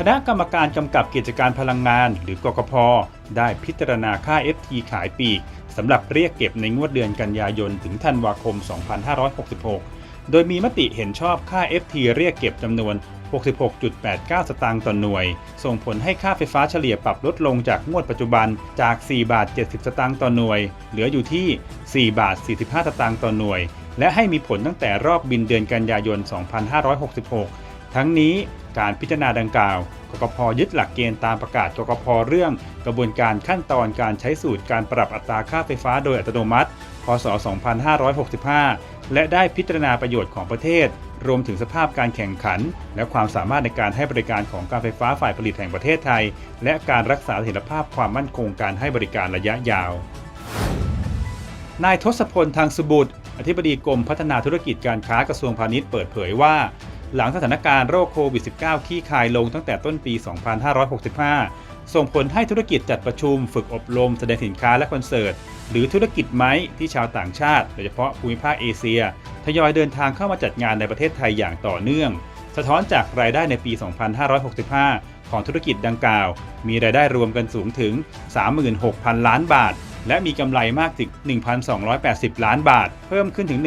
คณะกรรมการกำกับกิจการพลังงาน หรือกกพ ได้พิจารณาค่า FT ขายปีกสำหรับเรียกเก็บในงวดเดือนกันยายนถึงธันวาคม 2566 โดยมีมติเห็นชอบค่า FT เรียกเก็บจำนวน 66.89 สตางค์ต่อหน่วย ส่งผลให้ค่าไฟฟ้าเฉลี่ยปรับลดลงจากงวดปัจจุบันจาก 4 บาท 70 สตางค์ต่อหน่วย เหลืออยู่ที่ 4 บาท 45 สตางค์ต่อหน่วย และให้มีผลตั้งแต่รอบบินเดือนกันยายน 2566 ทั้งนี้ การพิจารณาดังกล่าวกกพยึดหลักเกณฑ์ตามประกาศกกพเรื่องกระบวนการขั้นตอนการใช้สูตรการปรับอัตราค่าไฟฟ้าโดยอัตโนมัติ พศ 2565 และได้พิจารณาประโยชน์ของประเทศ รวมถึงสภาพการแข่งขัน และความสามารถในการให้บริการของการไฟฟ้าฝ่ายผลิตแห่งประเทศไทย และการรักษาเสถียรภาพความมั่นคงการให้บริการระยะยาว นายทศพลทางสุบุตร อธิบดีกรมพัฒนาธุรกิจการค้ากระทรวงพาณิชย์เปิดเผยว่า หลังสถานการณ์โรคโควิด -19 ขี้คายลงตั้งแต่ต้นปี 2565 ส่งผลให้ธุรกิจจัดประชุม ฝึกอบรม แสดงสินค้าและคอนเสิร์ต หรือธุรกิจไม้ที่ชาวต่างชาติ โดยเฉพาะภูมิภาคเอเชีย ทยอยเดินทางเข้ามาจัดงานในประเทศไทยอย่างต่อเนื่อง สะท้อนจากรายได้ในปี 2565 ของธุรกิจดังกล่าว มีรายได้รวมกันสูงถึง 36,000 ล้านบาท และมีกำไรมากถึง 1,280 ล้านบาท เพิ่มขึ้นถึง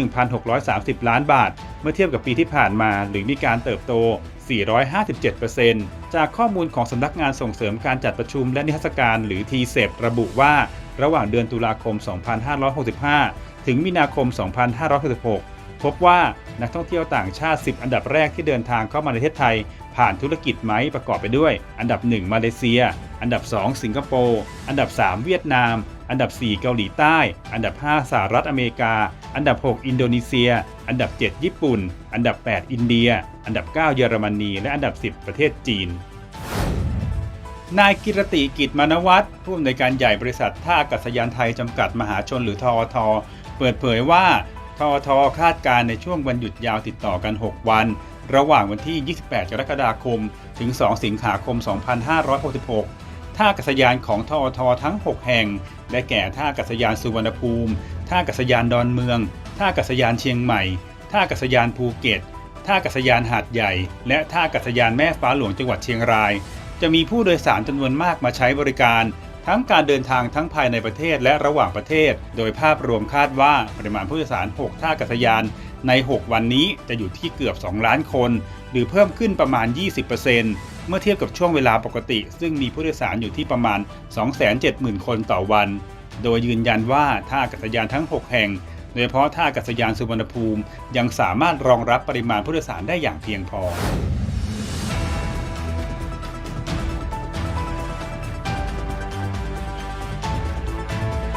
1,630 ล้านบาท เมื่อเทียบกับปีที่ผ่านมา หรือมีการเติบโต 457%จากข้อมูลของสำนักงานส่งเสริมการจัดประชุมและนิทรรศการหรือ t c e p ระบุว่า ระหว่างเดือนตุลาคม 2565 ถึงมีนาคม 2566 พบว่านักท่องเที่ยวต่างชาติ 10 อันดับแรกที่เดินทางเข้ามาในประเทศไทย ผ่านธุรกิจไม้ประกอบไปด้วย อันดับ 1 มาเลเซีย อันดับ 2 สิงคโปร์ อันดับ 3 เวียดนาม อันดับ 4 เกาหลีใต้ อันดับ 5 สหรัฐอเมริกา อันดับ 6 อินโดนีเซีย อันดับ 7 ญี่ปุ่น อันดับ 8 อินเดีย อันดับ 9 เยอรมนี และอันดับ 10 ประเทศจีน นายกิรติกิจมานวัฒน์ผู้อำนวยการใหญ่บริษัทท่าอากาศยานไทยจำกัดมหาชนหรือทอท เปิดเผยว่าทอทคาดการณ์ในช่วงวันหยุดยาวติดต่อกัน 6 วัน ระหว่างวันที่ 28 กรกฎาคม ถึง 2 สิงหาคม 2566 ท่าอากาศยานของทอททั้ง 6 แห่ง ได้แก่ท่าอากาศยานสุวรรณภูมิ ท่าอากาศยานดอนเมือง ท่าอากาศยานเชียงใหม่ ท่าอากาศยานภูเก็ต ท่าอากาศยานหาดใหญ่ และท่าอากาศยานแม่ฟ้าหลวงจังหวัดเชียงราย จะมีผู้โดยสารจำนวนมากมาใช้บริการ ทั้งการเดินทางทั้งภายในประเทศและระหว่างประเทศ โดยภาพรวมคาดว่าปริมาณผู้โดยสาร 6 ท่าอากาศยานใน 6 วันนี้จะอยู่ที่เกือบ 2 ล้านคน หรือเพิ่มขึ้นประมาณ 20%เมื่อเทียบกับช่วงเวลาปกติ ซึ่งมีผู้โดยสารอยู่ที่ประมาณ 270,000 คนต่อวัน โดยยืนยันว่าท่าอากาศยานทั้ง 6 แห่ง โดยเฉพาะท่าอากาศยานสุวรรณภูมิ ยังสามารถรองรับปริมาณผู้โดยสารได้อย่างเพียงพอ